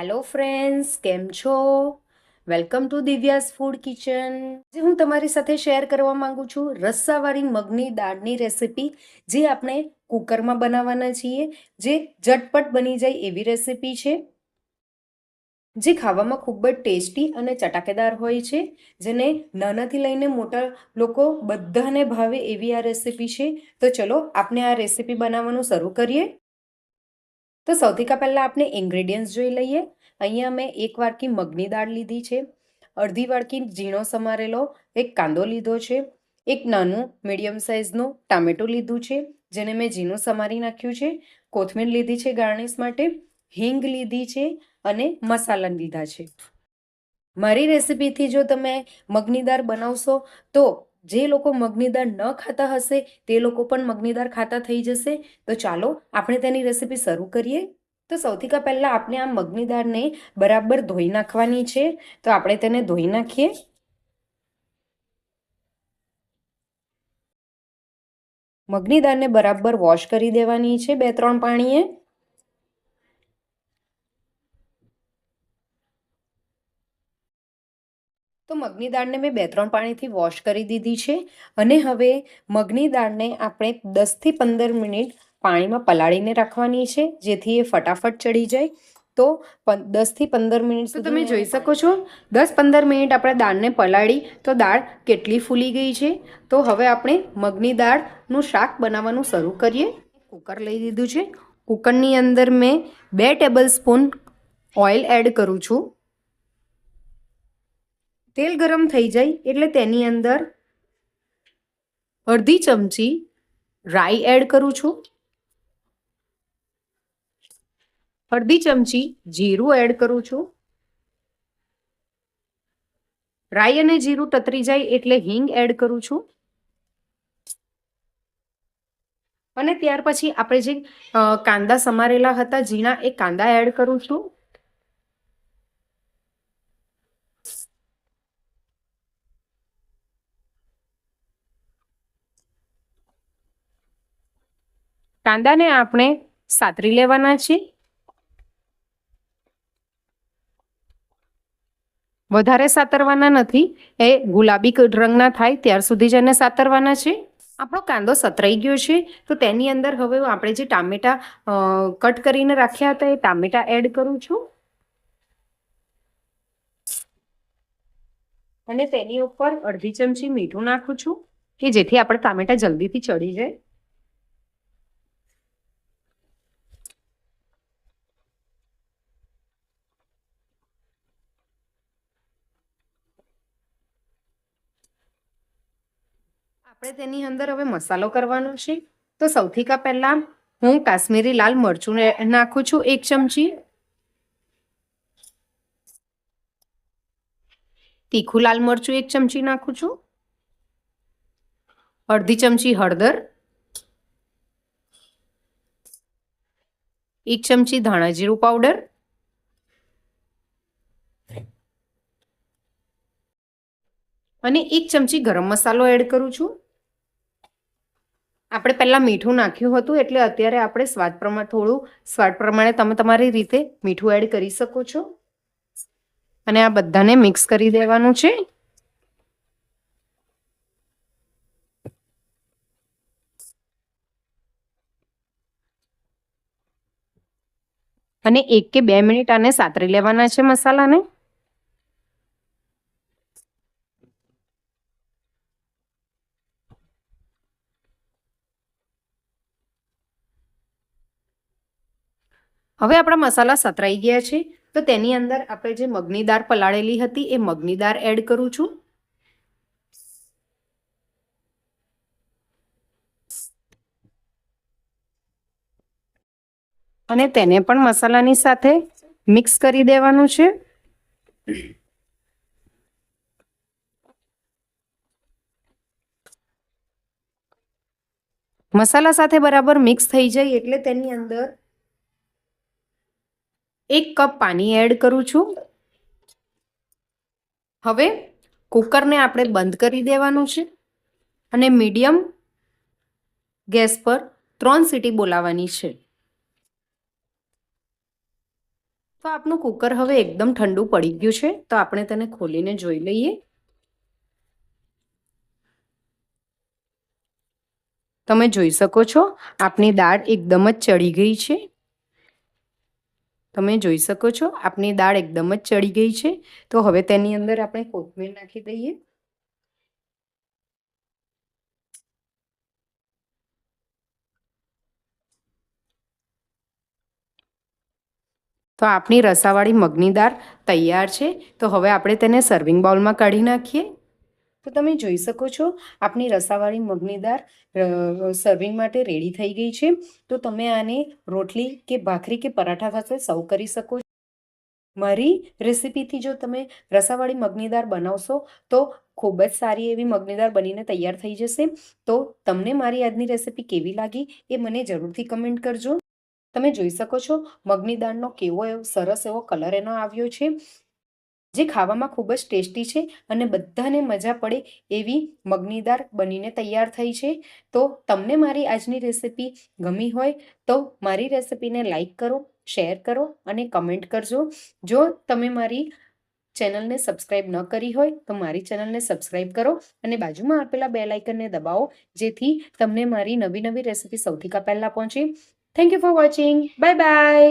Hello friends કેમ છો? Welcome to Divya's food kitchen જે હું તમારી સાથે શેર કરવા માંગુ છું રસ્સાવાળી મગની દાળની રેસિપી જે આપણે કુકરમાં બનાવવાના છીએ, જે ઝટપટ બની જાય એવી રેસિપી છે, જે ખાવામાં ખૂબ જ ટેસ્ટી અને ચટાકેદાર હોય છે, જેને નાનાથી લઈને મોટા લોકો બધાને ભાવે એવી આ રેસિપી છે. તો ચલો, આપણે આ રેસિપી બનાવવાનું શરૂ કરીએ. તો સૌથી કાં પહેલાં આપણે ઇન્ગ્રેડિયન્ટ્સ જોઈ લઈએ. અહીંયા મેં એક વાડકી મગની દાળ લીધી છે. અડધી વાડકી ઝીણો સમારેલો, એક કાંદો લીધો છે. એક નાનું મીડિયમ સાઇઝનું ટામેટું લીધું છે, જેને મેં ઝીણું સમારી નાખ્યું છે. કોથમીર લીધી છે ગાર્નિશ માટે, હિંગ લીધી છે અને મસાલા લીધા છે. મારી રેસિપીથી જો તમે મગની દાળ બનાવશો તો જે લોકો મગની દાળ ન ખાતા હશે, તે લોકો પણ મગની દાળ ખાતા થઈ જશે. તો ચાલો, આપણે તેની રેસિપી શરૂ કરીએ. તો સૌથી કા પહેલાં આપણે આ મગની દાળને બરાબર ધોઈ નાખવાની છે. તો આપણે તેને ધોઈ નાખીએ. મગની દાળને બરાબર વોશ કરી દેવાની છે બે ત્રણ પાણીએ. તો મગની દાળને મેં બે ત્રણ પાણીથી વોશ કરી દીધી છે. અને હવે મગની દાળને આપણે દસથી પંદર મિનિટ પાણીમાં પલાળીને રાખવાની છે જેથી એ ફટાફટ ચડી જાય. તો દસથી પંદર મિનિટ તો તમે જોઈ શકો છો દસ પંદર મિનિટ આપણે દાળને પલાળી તો દાળ કેટલી ફૂલી ગઈ છે. તો હવે આપણે મગની દાળનું શાક બનાવવાનું શરૂ કરીએ. કુકર લઈ દીધું છે. કુકરની અંદર મેં બે ટેબલ સ્પૂન ઓઇલ એડ કરું છું. તેલ ગરમ થઈ જાય એટલે તેની અંદર અડધી ચમચી રાઈ એડ કરું છું. અડધી ચમચી જીરું એડ કરું છું. રાઈ અને જીરું ટતરી જાય એટલે હિંગ એડ કરું છું. અને ત્યાર પછી આપણે જે કાંદા સમારેલા હતા, ઝીણા, એ કાંદા એડ કરું છું. કાંદાને આપણે સાતરી લેવાના છે વધારે સાતરવાના નથી. એ ગુલાબી રંગના થાય ત્યાર સુધી જ એને સાતરવાના છે. આપણો કાંદો સતરાઈ ગયો છે. તો તેની અંદર હવે આપણે જે ટામેટા કટ કરીને રાખ્યા હતા એ ટામેટા એડ કરું છું. અને તેની ઉપર અડધી ચમચી મીઠું નાખું છું કે જેથી આપણે ટામેટા જલ્દીથી ચડી જાય. આપણે તેની અંદર હવે મસાલો કરવાનો છે. તો સૌથી કા પહેલાં હું કાશ્મીરી લાલ મરચું નાખું છું એક ચમચી. તીખું લાલ મરચું એક ચમચી નાખું છું. અડધી ચમચી હળદર. એક ચમચી ધાણા જીરું પાવડર. અને એક ચમચી ગરમ મસાલો એડ કરું છું. આપણે પહેલાં મીઠું નાખ્યું હતું એટલે અત્યારે આપણે સ્વાદ પ્રમાણે થોડું, સ્વાદ પ્રમાણે તમે તમારી રીતે મીઠું એડ કરી શકો છો. અને આ બધાને મિક્સ કરી દેવાનું છે. અને એક કે બે મિનિટ આને સાતરી લેવાના છે મસાલાને. હવે આપણા મસાલા સતરાઈ ગયા છે, તો તેની અંદર આપણે જે મગની દાળ પલાળેલી હતી એ મગની દાળ એડ કરું છું. અને તેને પણ મસાલાની સાથે મિક્સ કરી દેવાનું છે. મસાલા સાથે બરાબર મિક્સ થઈ જાય એટલે તેની અંદર એક કપ પાણી એડ કરું છું. હવે કુકરને આપણે બંધ કરી દેવાનું છે અને મીડિયમ ગેસ પર ત્રણ સીટી બોલાવવાની છે. તો આપણું કુકર હવે એકદમ ઠંડુ પડી ગયું છે, તો આપણે તેને ખોલીને જોઈ લઈએ. તમે જોઈ શકો છો, આપની દાળ એકદમ જ ચડી ગઈ છે. તમે જોઈ શકો છો, આપની દાળ એકદમ જ ચડી ગઈ છે. તો હવે તેની અંદર આપણે કોથમીર નાખી દઈએ. તો આપણી રસાવાળી મગની દાળ તૈયાર છે. તો હવે આપણે તેને સર્વિંગ બાઉલમાં કાઢી નાખીએ. તો તમે જોઈ શકો છો આપણી રસાવાળી મગની દાળ સર્વિંગ માટે રેડી થઈ ગઈ છે. તો તમે આને રોટલી કે ભાખરી કે પરાઠા સાથે સર્વ કરી શકો છો. મારી રેસિપીથી જો તમે રસાવાળી મગની દાળ બનાવશો, તો ખૂબ જ સારી એવી મગની દાળ બનીને તૈયાર થઈ જશે. તો તમને મારી આજની રેસિપી કેવી લાગી એ મને જરૂરથી કમેન્ટ કરજો. તમે જોઈ શકો છો, મગની દાળનો કેવો એવો, સરસ એવો કલર એનો આવ્યો છે. જે ખાવામાં ખૂબ જ ટેસ્ટી છે અને બધાને મજા પડે એવી મગની દાળ બનીને તૈયાર થઈ છે. તો તમને મારી આજની રેસિપી ગમી હોય તો મારી રેસિપીને લાઈક કરો, શેર કરો અને કમેન્ટ કરજો. જો તમે મારી ચેનલને સબસ્ક્રાઇબ ન કરી હોય તો મારી ચેનલને સબસ્ક્રાઇબ કરો અને બાજુમાં આપેલા બે લાઇકનને દબાવો જેથી તમને મારી નવી નવી રેસિપી સૌથી પહેલાં પહોંચે. Thank you for watching bye bye